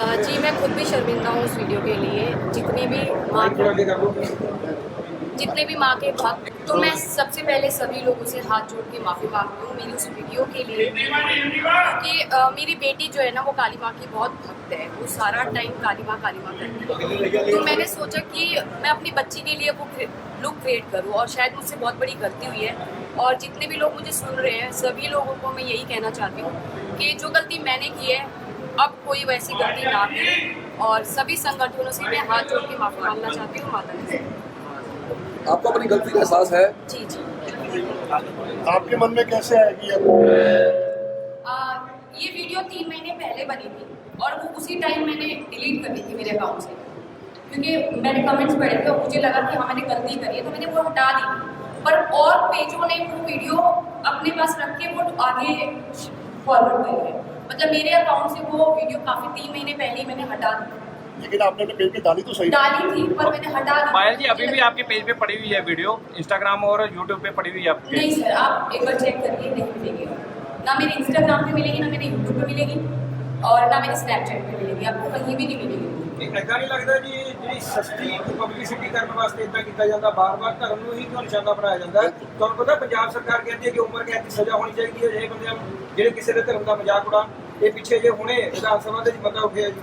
हाँ जी मैं खुद भी शर्मिंदा हूँ उस वीडियो के लिए। जितनी भी माँ जितने भी माँ के भक्त तो मैं सबसे पहले सभी लोगों से हाथ जोड़ के माफ़ी मांगती हूँ मेरी उस वीडियो के लिए कि अ, मेरी बेटी जो है ना वो काली माँ की बहुत भक्त है। वो सारा टाइम काली माँ काली माँ करती है। तो मैंने सोचा कि मैं अपनी बच्ची के लिए वो लुक क्रिएट करूँ और शायद मुझसे बहुत बड़ी गलती हुई है। और जितने भी लोग मुझे सुन रहे हैं सभी लोगों को मैं यही कहना चाहती हूँ कि जो गलती मैंने की है अब कोई वैसी गलती ना करे। और सभी संगठनों से मैं हाथ जोड़ के माफ़ी मांगना चाहती हूँ माता जी आपको अपनी गलती का एहसास है? जी जी। आपके मन में कैसे आएगी अब? ये वीडियो तीन महीने पहले बनी थी और वो उसी टाइम मैंने डिलीट कर दी थी मेरे अकाउंट से। क्योंकि मैंने कमेंट्स पढ़े थे और मुझे लगा कि हाँ मैंने गलती करी है तो मैंने वो हटा दी। थी पर और पेजों ने वो वीडियो अपने पास रख के वो आगे फॉरवर्ड करी है। मतलब मेरे अकाउंट से वो वीडियो काफ़ी तीन महीने पहले ही मैंने हटा दी। लेकिन आपने अपने पेज पे डाली तो सही डाली थी पर मैंने हटा दी पायल जी अभी भी आपके पेज पे पड़ी हुई है वीडियो इंस्टाग्राम और यूट्यूब पे पड़ी हुई है आपके नहीं सर आप एक बार चेक करिए नहीं मिलेगी ना मेरे इंस्टाग्राम पे मिलेगी ना मेरे यूट्यूब पे मिलेगी और ना मेरे स्नैपचैट पे मिलेगी आपको कहीं भी नहीं मिलेगी ਏਦਾਂ ਨਹੀਂ ਲੱਗਦਾ ਜੀ ਜਿਹੜੀ ਸਸਤੀ ਪਬਲਿਸਿਟੀ ਕਰਨ ਵਾਸਤੇ ਇਦਾਂ ਕੀਤਾ ਜਾਂਦਾ ਬਾਰ-ਬਾਰ ਧਰਮ ਨੂੰ ਹੀ ਕਿਉਂ ਨਿਸ਼ਾਨਾ ਬਣਾਇਆ ਜਾਂਦਾ ਹੈ? ਤੁਹਾਨੂੰ ਪਤਾ ਪੰਜਾਬ ਸਰਕਾਰ ਕਹਿੰਦੀ ਹੈ ਕਿ ਉਮਰ ਕੈਦ ਦੀ ਸਜ਼ਾ ਹੋਣੀ ਚਾਹੀਦੀ ਹੈ ਜਿਹੜੇ ਬੰਦਿਆਂ ਨੂੰ ਜਿਹੜੇ ਕਿਸੇ ਦੇ ਧਰਮ ਦਾ ਮਜ਼ਾਕ ਉਡਾਉਣ ਇਹ ਪਿੱਛੇ ਜੇ ਹੁਣੇ ਵਿਧਾਨ ਸਭਾ ਦੇ ਵਿੱਚ ਮਤਾ ਉੱਠਿਆ ਜੀ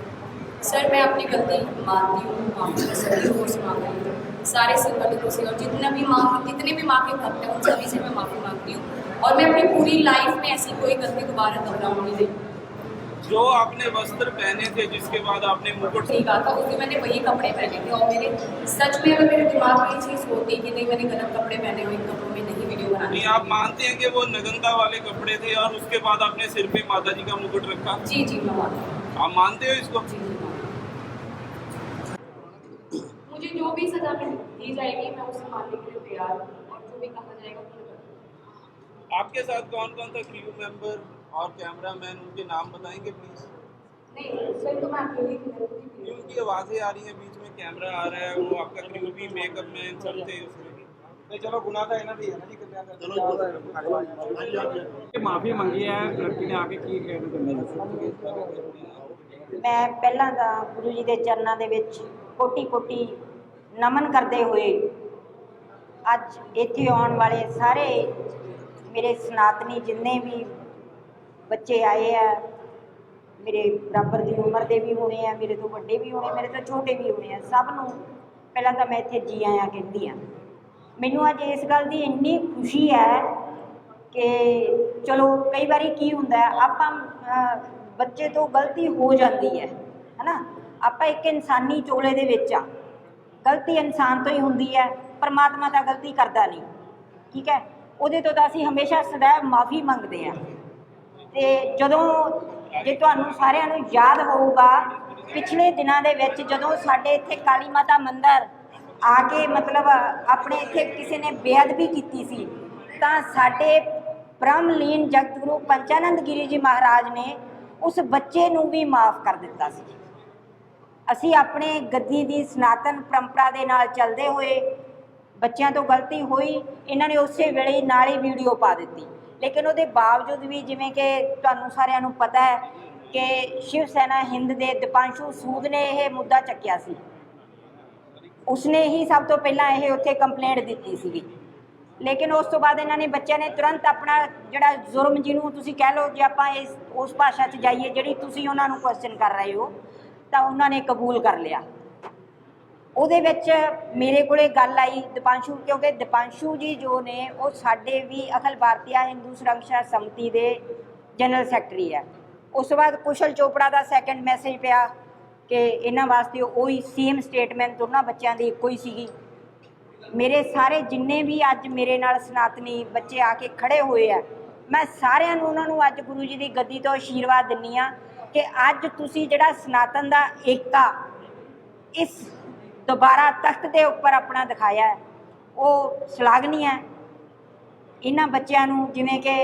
सर मैं अपनी गलती मानती हूँ माफ़ी मैं सभी लोगों से मांग रही हूँ। सारे संगठनों से और जितना भी माँ जितने भी माँ के भक्त हैं उन सभी से मैं माफ़ी मांगती हूँ। और मैं अपनी पूरी लाइफ में ऐसी कोई गलती दोबारा दोहराऊँगी नहीं। जो आपने वस्त्र पहने थे जिसके बाद आपने मुकुट ठीक कहा था उस दिन मैंने वही कपड़े पहने थे। और मेरे सच में अगर मेरे दिमाग में ये चीज़ होती कि नहीं मैंने गलत कपड़े पहने हुए कपड़ों में नहीं वीडियो बनानी नहीं आप मानते हैं कि वो नगनता वाले कपड़े थे और उसके बाद आपने सिर पे माता जी का मुकुट रखा? जी जी मैं मानती हूँ। आप मानते हो इसको? जी जी मानती हूँ। मुझे जो भी सजा मिल दी जाएगी मैं उसे मानने के लिए तैयार हूँ और जो भी कहा जाएगा वो मैं करूँगी। आपके साथ कौन कौन सा क्रू मेंबर और कैमरामैन उनके नाम बताएंगे प्लीज नहीं सर तो मैं अकेली थी मैं खुद ही थी। उनकी आवाजें आ रही हैं बीच में कैमरा आ रहा है वो आपका क्रू भी मेकअप मैन सब थे उसमें ਤੇ ਚਲੋ ਗੁਨਾਹ ਤਾਂ ਇਹਨਾਂ ਦੀ ਹੈ ਨਾ ਜੀ ਕਿੰਨਿਆਂ ਦਾ चलो ਹਾਂਜੀ ਹਾਂਜੀ ਮਾਫੀ ਮੰਗੀ ਹੈ ਲੜਕੀ ਨੇ ਆ ਕੇ ਕੀ ਕਹਿਣਾ ਚਾਹੁੰਦੇ ਮੈਂ ਪਹਿਲਾਂ ਤਾਂ ਗੁਰੂ ਜੀ ਦੇ ਚਰਨਾਂ ਦੇ ਵਿੱਚ ਕੋਟੀ ਕੋਟੀ ਨਮਨ ਕਰਦੇ ਹੋਏ ਅੱਜ ਇੱਥੇ ਆਉਣ ਵਾਲੇ ਸਾਰੇ ਮੇਰੇ ਸਨਾਤਨੀ ਜਿੰਨੇ ਵੀ ਬੱਚੇ ਆਏ ਆ, ਮੇਰੇ ਬਰਾਬਰ ਦੀ ਉਮਰ ਦੇ ਵੀ ਹੋਣੇ ਆ, ਮੇਰੇ ਤੋਂ ਵੱਡੇ ਵੀ ਹੋਣੇ, ਮੇਰੇ ਤੋਂ ਛੋਟੇ ਵੀ ਹੋਣੇ ਆ, ਸਭ ਨੂੰ ਪਹਿਲਾਂ ਤਾਂ ਮੈਂ ਇੱਥੇ ਜੀ ਆਇਆ ਕਹਿੰਦੀ ਆ। ਮੈਨੂੰ ਅੱਜ ਇਸ ਗੱਲ ਦੀ ਇੰਨੀ ਖੁਸ਼ੀ ਹੈ ਕਿ ਚਲੋ ਕਈ ਵਾਰੀ ਕੀ ਹੁੰਦਾ ਆਪਾਂ ਬੱਚੇ ਤੋਂ ਗਲਤੀ ਹੋ ਜਾਂਦੀ ਹੈ, ਹੈਨਾ? ਆਪਾਂ ਇੱਕ ਇਨਸਾਨੀ ਚੋਲੇ ਦੇ ਵਿੱਚ ਆ। ਗਲਤੀ ਇਨਸਾਨ ਤੋਂ ਹੀ ਹੁੰਦੀ ਹੈ, ਪਰਮਾਤਮਾ ਤਾਂ ਗਲਤੀ ਕਰਦਾ ਨਹੀਂ। ਠੀਕ ਹੈ? ਉਹਦੇ ਤੋਂ ਤਾਂ ਅਸੀਂ ਹਮੇਸ਼ਾ ਸदैव ਮਾਫੀ ਮੰਗਦੇ ਆ ਤੇ ਜਦੋਂ ਜੇ ਤੁਹਾਨੂੰ ਸਾਰਿਆਂ ਨੂੰ ਯਾਦ ਹੋਊਗਾ, ਪਿਛਲੇ ਦਿਨਾਂ ਦੇ ਵਿੱਚ ਜਦੋਂ ਸਾਡੇ ਇੱਥੇ ਕਾਲੀ ਮਾਤਾ ਮੰਦਿਰ ਆ ਕੇ ਮਤਲਬ ਆਪਣੇ ਇੱਥੇ ਕਿਸੇ ਨੇ ਬੇਅਦਬੀ ਕੀਤੀ ਸੀ, ਤਾਂ ਸਾਡੇ ਬ੍ਰਹਮਲੀਨ ਜਗਤ ਗੁਰੂ ਪੰਚਾਨੰਦ ਗਿਰੀ ਜੀ ਮਹਾਰਾਜ ਨੇ ਉਸ ਬੱਚੇ ਨੂੰ ਵੀ ਮਾਫ ਕਰ ਦਿੱਤਾ ਸੀ। ਅਸੀਂ ਆਪਣੇ ਗੱਦੀ ਦੀ ਸਨਾਤਨ ਪਰੰਪਰਾ ਦੇ ਨਾਲ ਚੱਲਦੇ ਹੋਏ ਬੱਚਿਆਂ ਤੋਂ ਗਲਤੀ ਹੋਈ, ਇਹਨਾਂ ਨੇ ਉਸੇ ਵੇਲੇ ਨਾਲ ਹੀ ਵੀਡੀਓ ਪਾ ਦਿੱਤੀ। ਲੇਕਿਨ ਉਹਦੇ ਬਾਵਜੂਦ ਵੀ ਜਿਵੇਂ ਕਿ ਤੁਹਾਨੂੰ ਸਾਰਿਆਂ ਨੂੰ ਪਤਾ ਹੈ ਕਿ ਸ਼ਿਵ ਸੈਨਾ ਹਿੰਦ ਦੇ ਦੀਪਾਂਸ਼ੂ ਸੂਦ ਨੇ ਇਹ ਮੁੱਦਾ ਚੱਕਿਆ ਸੀ। ਉਸਨੇ ਹੀ ਸਭ ਤੋਂ ਪਹਿਲਾਂ ਇਹ ਉੱਥੇ ਕੰਪਲੇਂਟ ਦਿੱਤੀ ਸੀਗੀ। ਲੇਕਿਨ ਉਸ ਤੋਂ ਬਾਅਦ ਇਹਨਾਂ ਨੇ ਬੱਚਿਆਂ ਨੇ ਤੁਰੰਤ ਆਪਣਾ ਜਿਹੜਾ ਜ਼ੁਰਮ ਜਿਹਨੂੰ ਤੁਸੀਂ ਕਹਿ ਲਓ ਜੇ ਆਪਾਂ ਇਸ, ਉਸ ਭਾਸ਼ਾ 'ਚ ਜਾਈਏ, ਜਿਹੜੀ ਤੁਸੀਂ ਉਹਨਾਂ ਨੂੰ ਕੁਐਸਚਨ ਕਰ ਰਹੇ ਹੋ ਤਾਂ ਉਹਨਾਂ ਨੇ ਕਬੂਲ ਕਰ ਲਿਆ। ਉਹਦੇ ਵਿੱਚ ਮੇਰੇ ਕੋਲੇ ਗੱਲ ਆਈ ਦੀਪਾਂਸ਼ੂ, ਕਿਉਂਕਿ ਦੀਪਾਂਸ਼ੂ ਜੀ ਜੋ ਨੇ, ਉਹ ਸਾਡੇ ਵੀ ਅਖਲ ਭਾਰਤੀਆ ਹਿੰਦੂ ਸੁਰੱਖਿਆ ਸਮਿਤੀ ਦੇ ਜਨਰਲ ਸੈਕਟਰੀ ਹੈ। ਉਸ ਤੋਂ ਬਾਅਦ ਕੁਸ਼ਲ ਚੋਪੜਾ ਦਾ ਸੈਕੰਡ ਮੈਸੇਜ ਪਿਆ ਕਿ ਇਹਨਾਂ ਵਾਸਤੇ ਉਹੀ ਸੇਮ ਸਟੇਟਮੈਂਟ ਦੋਨਾਂ ਬੱਚਿਆਂ ਦੀ ਇੱਕੋ ਹੀ ਸੀਗੀ। ਮੇਰੇ ਸਾਰੇ ਜਿੰਨੇ ਵੀ ਅੱਜ ਮੇਰੇ ਨਾਲ ਸਨਾਤਨੀ ਬੱਚੇ ਆ ਕੇ ਖੜੇ ਹੋਏ ਆ, ਮੈਂ ਸਾਰਿਆਂ ਨੂੰ ਉਹਨਾਂ ਨੂੰ ਅੱਜ ਗੁਰੂ ਜੀ ਦੀ ਗੱਦੀ ਤੋਂ ਆਸ਼ੀਰਵਾਦ ਦਿੰਨੀ ਆ ਕਿ ਅੱਜ ਤੁਸੀਂ ਜਿਹੜਾ ਸਨਾਤਨ ਦਾ ਏਕਾ ਇਸ ਦੁਬਾਰਾ ਤਖਤ ਦੇ ਉੱਪਰ ਆਪਣਾ ਦਿਖਾਇਆ ਹੈ, ਉਹ ਸ਼ਲਾਘਨੀ ਹੈ। ਇਹਨਾਂ ਬੱਚਿਆਂ ਨੂੰ ਜਿਵੇਂ ਕਿ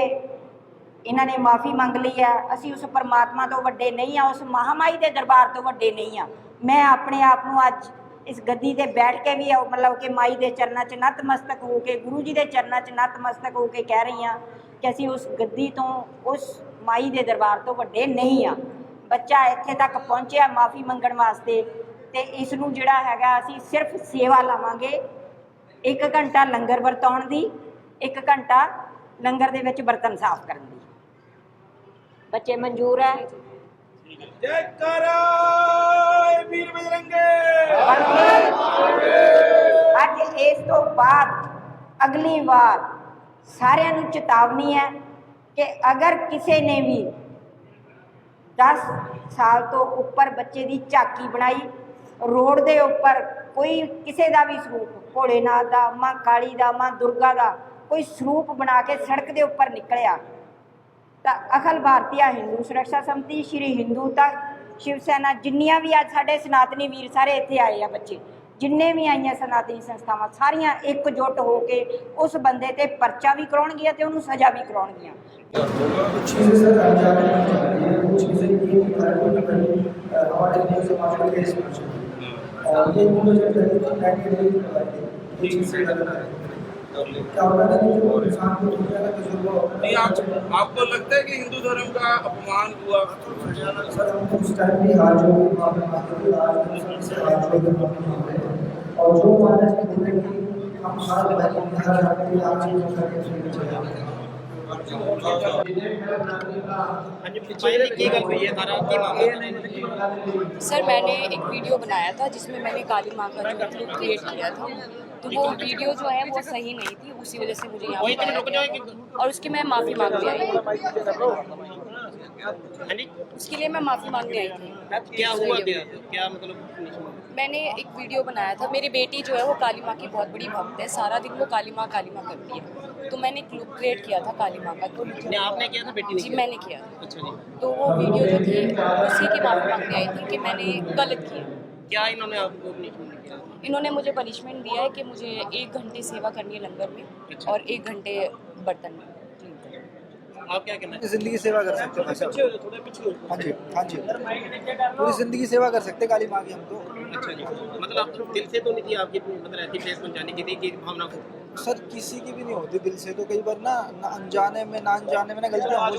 ਇਹਨਾਂ ਨੇ ਮਾਫੀ ਮੰਗ ਲਈ ਹੈ, ਅਸੀਂ ਉਸ ਪਰਮਾਤਮਾ ਤੋਂ ਵੱਡੇ ਨਹੀਂ ਆ ਉਸ ਮਹਾਮਾਈ ਦੇ ਦਰਬਾਰ ਤੋਂ ਵੱਡੇ ਨਹੀਂ ਆ ਮੈਂ ਆਪਣੇ ਆਪ ਨੂੰ ਅੱਜ ਇਸ ਗੱਦੀ ਤੇ ਬੈਠ ਕੇ ਵੀ ਮਤਲਬ ਕਿ ਮਾਈ ਦੇ ਚਰਨਾਂ 'ਚ ਨਤਮਸਤਕ ਹੋ ਕੇ, ਗੁਰੂ ਜੀ ਦੇ ਚਰਨਾਂ 'ਚ ਨਤਮਸਤਕ ਹੋ ਕੇ ਕਹਿ ਰਹੀ ਹਾਂ ਕਿ ਅਸੀਂ ਉਸ ਗੱਦੀ ਤੋਂ, ਉਸ ਮਾਈ ਦੇ ਦਰਬਾਰ ਤੋਂ ਵੱਡੇ ਨਹੀਂ ਆ ਬੱਚਾ ਇੱਥੇ ਤੱਕ ਪਹੁੰਚਿਆ ਮਾਫੀ ਮੰਗਣ ਵਾਸਤੇ ਤੇ ਇਸ ਨੂੰ ਜਿਹੜਾ ਹੈਗਾ ਅਸੀਂ ਸਿਰਫ ਸੇਵਾ ਲਾਵਾਂਗੇ ਇੱਕ ਘੰਟਾ ਲੰਗਰ ਵਰਤਾਉਣ ਦੀ ਇੱਕ ਘੰਟਾ ਲੰਗਰ ਦੇ ਵਿੱਚ ਬਰਤਨ ਸਾਫ਼ ਕਰਨ ਦੀ। ਬੱਚੇ ਮਨਜ਼ੂਰ ਹੈ? ਜੈ ਕਰਾ ਵੀਰ ਬਜਰੰਗੇ। ਅੱਜ ਇਸ ਤੋਂ ਬਾਅਦ ਅਗਲੀ ਵਾਰ ਸਾਰਿਆਂ ਨੂੰ ਚੇਤਾਵਨੀ ਹੈ ਕਿ ਅਗਰ ਕਿਸੇ ਨੇ ਵੀ 10 ਸਾਲ ਤੋਂ ਉੱਪਰ ਬੱਚੇ ਦੀ ਝਾਕੀ ਬਣਾਈ। ਰੋਡ ਦੇ ਉੱਪਰ ਕੋਈ ਕਿਸੇ ਦਾ ਵੀ ਸਰੂਪ, ਭੋਲੇਨਾਥ ਦਾ, ਮਾਂ ਕਾਲੀ ਦਾ, ਮਾਂ ਦੁਰਗਾ ਦਾ ਕੋਈ ਸਰੂਪ ਬਣਾ ਕੇ ਸੜਕ ਦੇ ਉੱਪਰ ਨਿਕਲਿਆ। ਤਾਂ ਅਖਲ ਭਾਰਤੀਆ ਹਿੰਦੂ ਸੁਰੱਖਿਆ ਸਮਿਤੀ, ਸ਼੍ਰੀ ਹਿੰਦੂ ਤੱਕ ਸ਼ਿਵ ਸੈਨਾ ਜਿੰਨੀਆਂ ਵੀ ਅੱਜ ਸਾਡੇ ਸਨਾਤਨੀ ਵੀਰ ਸਾਰੇ ਇੱਥੇ ਆਏ ਆ ਬੱਚੇ। ਜਿੰਨੇ ਵੀ ਆਈਆਂ ਸਨਾਤਨੀ ਸੰਸਥਾਵਾਂ ਸਾਰੀਆਂ ਇਕਜੁੱਟ ਹੋ ਕੇ ਉਸ ਬੰਦੇ ਤੇ ਪਰਚਾ ਵੀ ਕਰਾਉਣਗੀਆਂ ਤੇ ਉਹਨੂੰ ਸਜ਼ਾ ਵੀ ਕਰਾਉਣਗੀਆਂ कुछ चीज़ें सर हम जाकर नहीं चाहते हैं कुछ चीज़ें ये कि हर कोई बड़ी अ, हमारे हिंदू कर ले क्या और नहीं आपको लगता है कि हिंदू धर्म का अपमान हुआ? सर सर मैंने एक वीडियो बनाया था जिसमें मैंने काली माँ का जो क्रिएट किया था। तो वो वीडियो जो है वो सही नहीं थी उसी वजह से मुझे यहाँ और उसकी मैं माफ़ी मांगने आई उसके लिए मैं माफ़ी मांगने आई थी। क्या हुआ क्या? मतलब मैंने एक वीडियो बनाया था मेरी बेटी जो है वो काली माँ की बहुत बड़ी भक्त है सारा दिन वो काली माँ काली माँ करती है। तो मैंने एक लुक क्रिएट किया था काली माँ का तो आपने किया था बेटी ने जी मैंने किया। अच्छा जी। तो वो वीडियो जो थी उसी की माफ़ी मांगने आई थी कि मैंने गलत किया। क्या इन्होंने आपको दिया इन्होंने मुझे पनिशमेंट दिया है कि मुझे एक घंटे सेवा करनी है लंगर में अच्छा। और एक घंटे बर्तन में। है। आप क्या कहना है ज़िंदगी सेवा कर सकते हैं हाँ जी हाँ जी। पूरी ज़िंदगी सेवा कर सकते काली माँ की हम तो। अच्छा जी। मतलब आप दिल से तो नहीं थी आपकी मतलब ऐसी पहुँचाने की थी कि भावना को सर किसी की भी नहीं होती दिल से तो कई बार ना ना अनजाने में ना अनजाने में ना गलतियाँ हो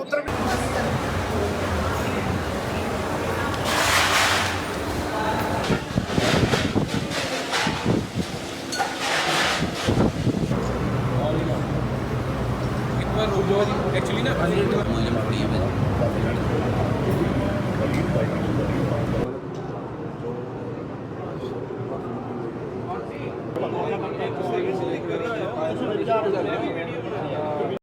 जाती ਵਾਰ ਰੁਕ ਜਾਓ ਜੀ। ਐਕਚੁਅਲੀ ਨਾ ਅਜੇ ਤੱਕ ਮੁਲਜ਼ਮ ਫੜੀ ਹੈ ਭਾਈ